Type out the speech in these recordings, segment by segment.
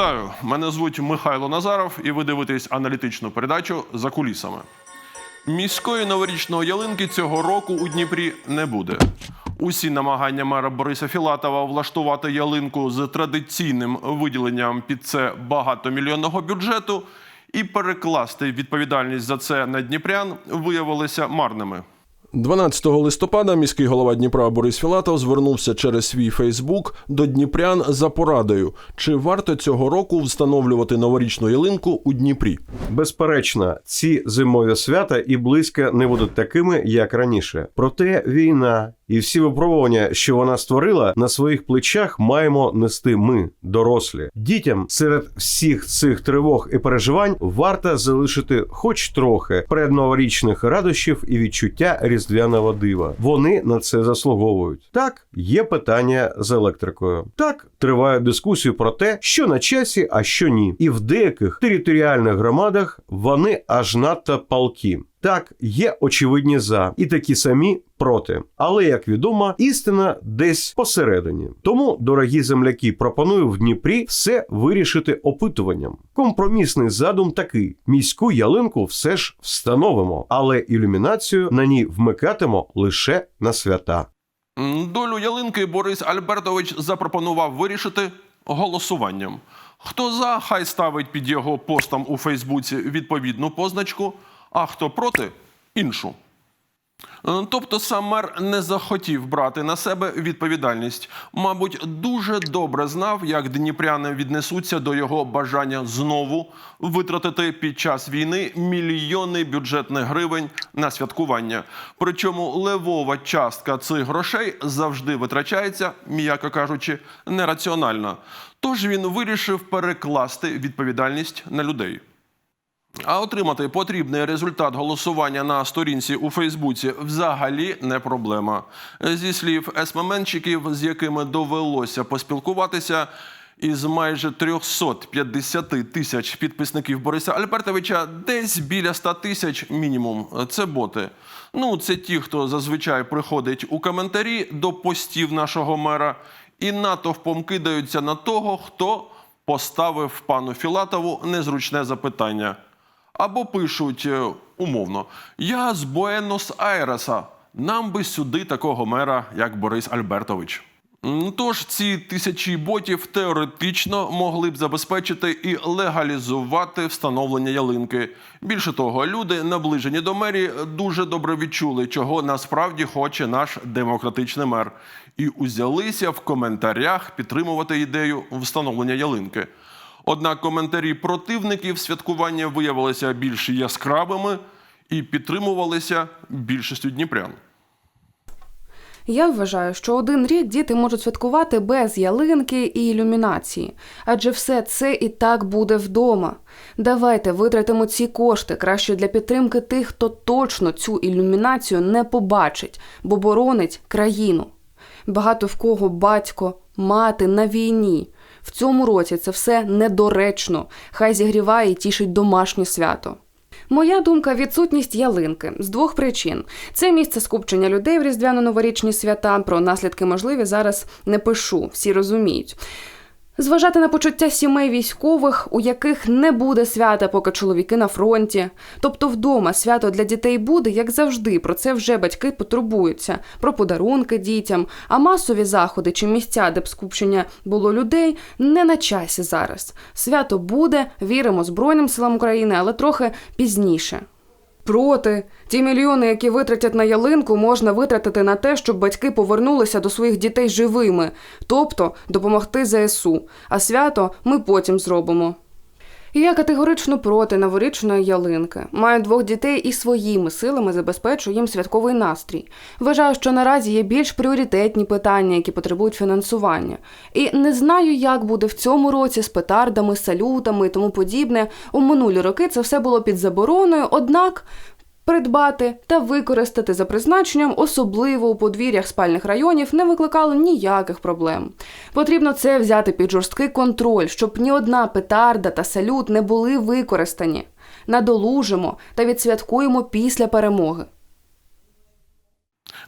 Вітаю! Мене звуть Михайло Назаров, і ви дивитесь аналітичну передачу за кулісами. Міської новорічної ялинки цього року у Дніпрі не буде. Усі намагання мера Бориса Філатова влаштувати ялинку з традиційним виділенням під це багатомільйонного бюджету і перекласти відповідальність за це на дніпрян виявилися марними. 12 листопада міський голова Дніпра Борис Філатов звернувся через свій Фейсбук до дніпрян за порадою, чи варто цього року встановлювати новорічну ялинку у Дніпрі. Безперечно, ці зимові свята і близько не будуть такими, як раніше. Проте війна і всі випробування, що вона створила, на своїх плечах маємо нести ми, дорослі. Дітям серед всіх цих тривог і переживань варто залишити хоч трохи предноворічних радощів і відчуття різдвяного дива. Вони на це заслуговують. Так, є питання з електрикою. Так, тривають дискусії про те, що на часі, а що ні. І в деяких територіальних громадах вони аж надто палкі. Так, є очевидні за і такі самі проти. Але як відомо, істина десь посередині. Тому, дорогі земляки, пропоную в Дніпрі все вирішити опитуванням. Компромісний задум такий: міську ялинку все ж встановимо, але ілюмінацію на ній вмикатимо лише на свята. Долю ялинки Борис Альбертович запропонував вирішити голосуванням. Хто за, хай ставить під його постом у Фейсбуці відповідну позначку, а хто проти іншу. Е, Тобто сам не захотів брати на себе відповідальність. Мабуть, дуже добре знав, як дніпряни віднесуться до його бажання знову витратити під час війни мільйони бюджетних гривень на святкування. Причому левова частка цих грошей завжди витрачається, м'яко кажучи, нераціонально. Тож він вирішив перекласти відповідальність на людей. А отримати потрібний результат голосування на сторінці у Фейсбуці взагалі не проблема. Зі слів СММНщиків, з якими довелося поспілкуватися, із майже 350 тисяч підписників Бориса Альбертовича десь біля 100 тисяч мінімум. Це боти. Ну, це ті, хто зазвичай приходить у коментарі до постів нашого мера і натовпом кидаються на того, хто поставив пану Філатову незручне запитання. Або пишуть е, умовно: Я з Буенос-Айреса. Нам би сюди такого мера, як Борис Альбертович. Тож ці тисячі ботів теоретично могли б забезпечити і легалізувати встановлення ялинки. Більше того, люди, наближені до мерії, дуже добре відчули, чого насправді хоче наш демократичний мер, і узялися в коментарях підтримувати ідею встановлення ялинки. Однак коментарі противників святкування виявилися більш яскравими і підтримувалися більшістю дніпрян. Я вважаю, що один рік діти можуть святкувати без ялинки і ілюмінації, адже все це і так буде вдома. Давайте витратимо ці кошти краще для підтримки тих, хто точно цю ілюмінацію не побачить, бо боронить країну. Багато в кого батько, мати на війні. В цьому році це все недоречно. Хай зігріває і тішить домашнє свято. Моя думка відсутність ялинки з двох причин: це місце скупчення людей в різдвяно-новорічні свята. Про наслідки можливі зараз не пишу, всі розуміють. Зважати на почуття сімей військових, у яких не буде свята, поки чоловіки на фронті. Тобто вдома свято для дітей буде, як завжди. Про це вже батьки потурбуються, про подарунки дітям. А масові заходи чи місця, де б скупчення було людей, не на часі зараз. Свято буде, віримо Збройним силам України, але трохи пізніше. Проти ті мільйони, які витратять на ялинку, можна витратити на те, щоб батьки повернулися до своїх дітей живими, тобто допомогти ЗСУ. А свято ми потім зробимо. Я категорично проти новорічної ялинки. Маю двох дітей і своїми силами забезпечую їм святковий настрій. Вважаю, що наразі є більш пріоритетні питання, які потребують фінансування. І не знаю, як буде в цьому році з петардами, салютами і тому подібне. У минулі роки це все було під забороною, однак. Придбати та використати за призначенням, особливо у подвір'ях спальних районів, не викликало ніяких проблем. Потрібно це взяти під жорсткий контроль, щоб ні одна петарда та салют не були використані. Надолужимо та відсвяткуємо після перемоги.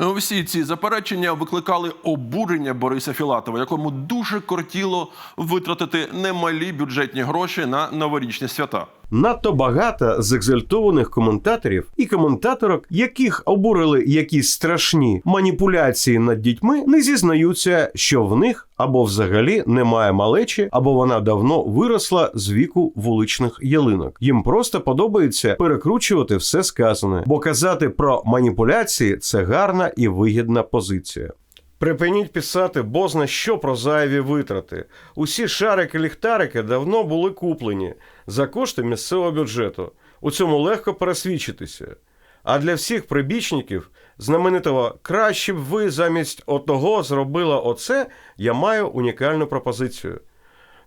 Всі ці заперечення викликали обурення Бориса Філатова, якому дуже кортіло витратити немалі бюджетні гроші на новорічні свята. Надто багато зекзальтованих коментаторів і коментаторок, яких обурили якісь страшні маніпуляції над дітьми, не зізнаються, що в них або взагалі немає малечі, або вона давно виросла з віку вуличних ялинок. Їм просто подобається перекручувати все сказане, бо казати про маніпуляції це гарна і вигідна позиція. Припиніть писати бозна що про зайві витрати. Усі шарики-ліхтарики давно були куплені за кошти місцевого бюджету. У цьому легко пересвідчитися. А для всіх прибічників знаменитого краще б ви замість отого зробила оце, я маю унікальну пропозицію.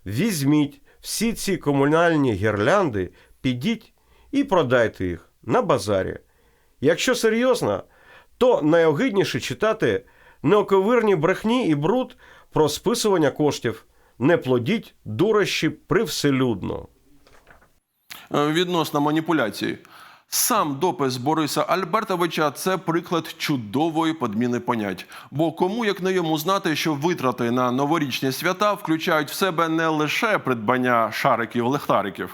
Візьміть всі ці комунальні гірлянди, підіть і продайте їх на базарі. Якщо серйозно, то найогидніше читати неоковирні брехні і бруд про списування коштів. Не плодіть дурощі привселюдно. Е, Відносно маніпуляцій. Сам допис Бориса Альбертовича це приклад чудової подміни понять. Бо кому як не йому знати, що витрати на новорічні свята включають в себе не лише придбання шариків-лехтариків.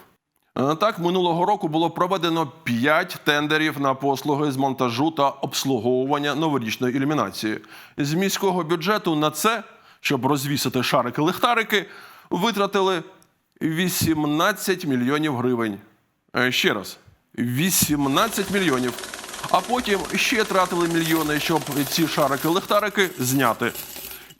Е, Так, минулого року було проведено 5 тендерів на послуги з монтажу та обслуговування новорічної ілюмінації. З міського бюджету на це, щоб розвісити шарики-лехтарики, витратили 18 мільйонів гривень. Е, Ще раз, 18 мільйонів. А потім ще тратили мільйони, щоб ці шарики-лехтарики зняти.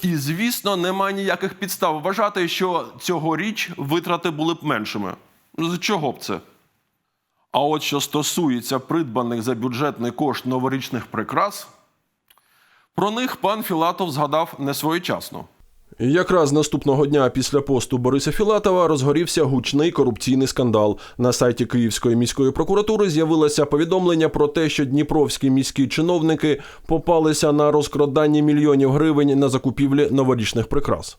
І, звісно, немає ніяких підстав вважати, що цьогоріч витрати були б меншими. З чого б це? А от що стосується придбаних за бюджетний кошт новорічних прикрас, про них пан Філатов згадав не своєчасно. Якраз наступного дня після посту Бориса Філатова розгорівся гучний корупційний скандал. На сайті Київської міської прокуратури з'явилося повідомлення про те, що дніпровські міські чиновники попалися на розкраданні мільйонів гривень на закупівлі новорічних прикрас.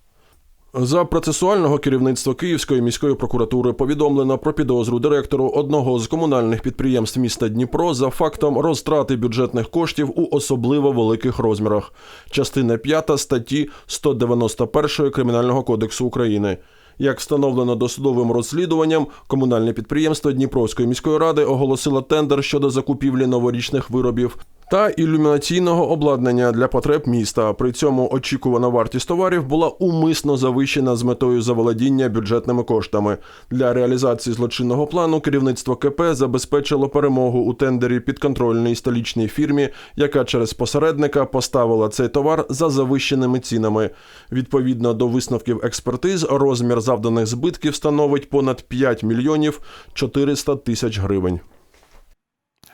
За процесуального керівництва Київської міської прокуратури повідомлено про підозру директору одного з комунальних підприємств міста Дніпро за фактом розтрати бюджетних коштів у особливо великих розмірах. Частина 5 статті 191 Кримінального кодексу України. Як встановлено досудовим розслідуванням, комунальне підприємство Дніпровської міської ради оголосило тендер щодо закупівлі новорічних виробів та ілюмінаційного обладнання для потреб міста. При цьому очікувана вартість товарів була умисно завищена з метою заволодіння бюджетними коштами. Для реалізації злочинного плану керівництво КП забезпечило перемогу у тендері підконтрольній столічній фірмі, яка через посередника поставила цей товар за завищеними цінами. Відповідно до висновків експертиз, розмір завданих збитків становить понад 5 мільйонів 400 тисяч гривень.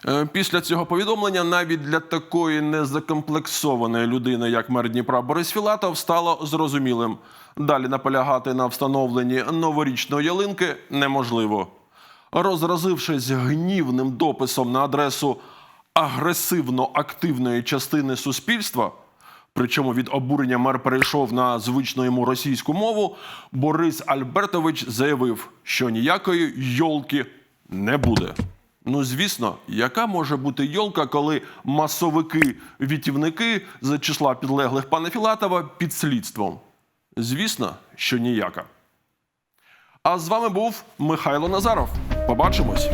Е, Після цього повідомлення навіть для такої незакомплексованої людини, як мер Дніпра Борис Філатов, стало зрозумілим. Далі наполягати на встановленні новорічної ялинки неможливо. Розразившись гнівним дописом на адресу агресивно-активної частини суспільства, причому від обурення мер перейшов на звичну йому російську мову, Борис Альбертович заявив, що ніякої йолки не буде. Ну, звісно, яка може бути йолка, коли масовики-вітівники з числа підлеглих пана Філатова під слідством? Звісно, що ніяка. А з вами був Михайло Назаров. Побачимось.